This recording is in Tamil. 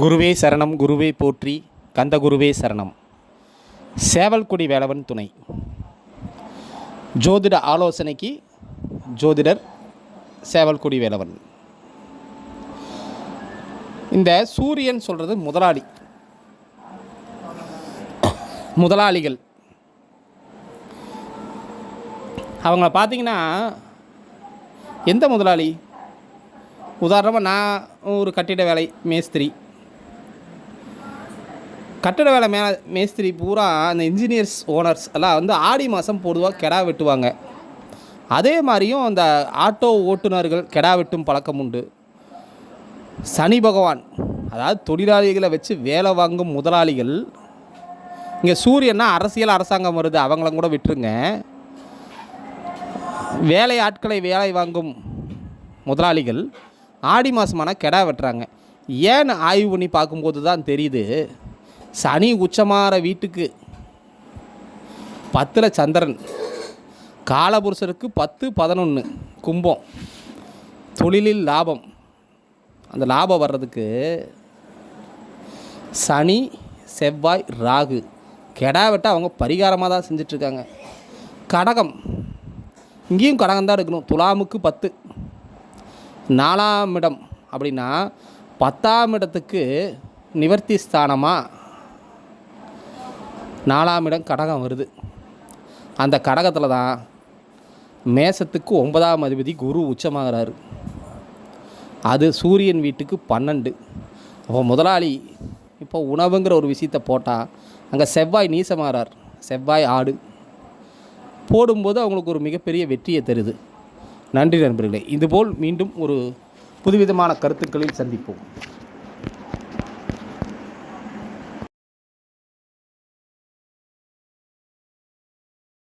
குருவே சரணம் குருவே போற்றி கந்தகுருவே சரணம். சேவல்குடி வேலவன் துணை. ஜோதிட ஆலோசனைக்கு ஜோதிடர் சேவல்குடி வேலவன். இந்த சூரியன் சொல்கிறது முதலாளி. முதலாளிகள். அவங்கள பார்த்தீங்கன்னா எந்த முதலாளி? உதாரணமாக நான் ஒரு கட்டிட வேலை மேஸ்திரி. கட்டட வேலை மே மேஸ்திரி பூரா அந்த இன்ஜினியர்ஸ் ஓனர்ஸ் எல்லாம் வந்து ஆடி மாதம் பொதுவாக கெடா வெட்டுவாங்க. அதே மாதிரியும் அந்த ஆட்டோ ஓட்டுநர்கள் கெடா வெட்டும் பழக்கம் உண்டு. சனி பகவான் அதாவது தொழிலாளிகளை வச்சு வேலை வாங்கும் முதலாளிகள் இங்கே சூரியன்னா அரசியல் அரசாங்கம் வருது அவங்களும் கூட விட்டுருங்க. வேலை ஆட்களை வேலை வாங்கும் முதலாளிகள் ஆடி மாதமான கெடா வெட்டுறாங்க. ஏன்னு ஆய்வு பண்ணி பார்க்கும்போது தான் தெரியுது. சனி உச்சமாற வீட்டுக்கு. பத்தில் சந்திரன். காலபுருஷருக்கு பத்து பதினொன்று கும்பம். தொழிலில் லாபம். அந்த லாபம் வர்றதுக்கு சனி செவ்வாய் ராகு. கெடா வெட்ட அவங்க பரிகாரமாக தான் செஞ்சிட்ருக்காங்க. கடகம். இங்கேயும் கடகம் தான் இருக்கணும் துலாமுக்கு பத்து. நாலாம் இடம் அப்படின்னா பத்தாம் இடத்துக்கு நிவர்த்தி ஸ்தானமாக நாலாம் இடம் கடகம் வருது. அந்த கடகத்தில் தான் மேசத்துக்கு ஒன்பதாம் அதிபதி குரு உச்சமாகிறாரு. அது சூரியன் வீட்டுக்கு பன்னெண்டு. அப்போ முதலாளி இப்போ உணவுங்கிற ஒரு விஷயத்தை போட்டால் அங்கே செவ்வாய் நீசமாகிறார். செவ்வாய் ஆடு. போடும்போது அவங்களுக்கு ஒரு மிகப்பெரிய வெற்றியை தருது. நன்றி நண்பர்களே இதுபோல் மீண்டும் ஒரு புதுவிதமான கருத்துக்களில் சந்திப்போம்.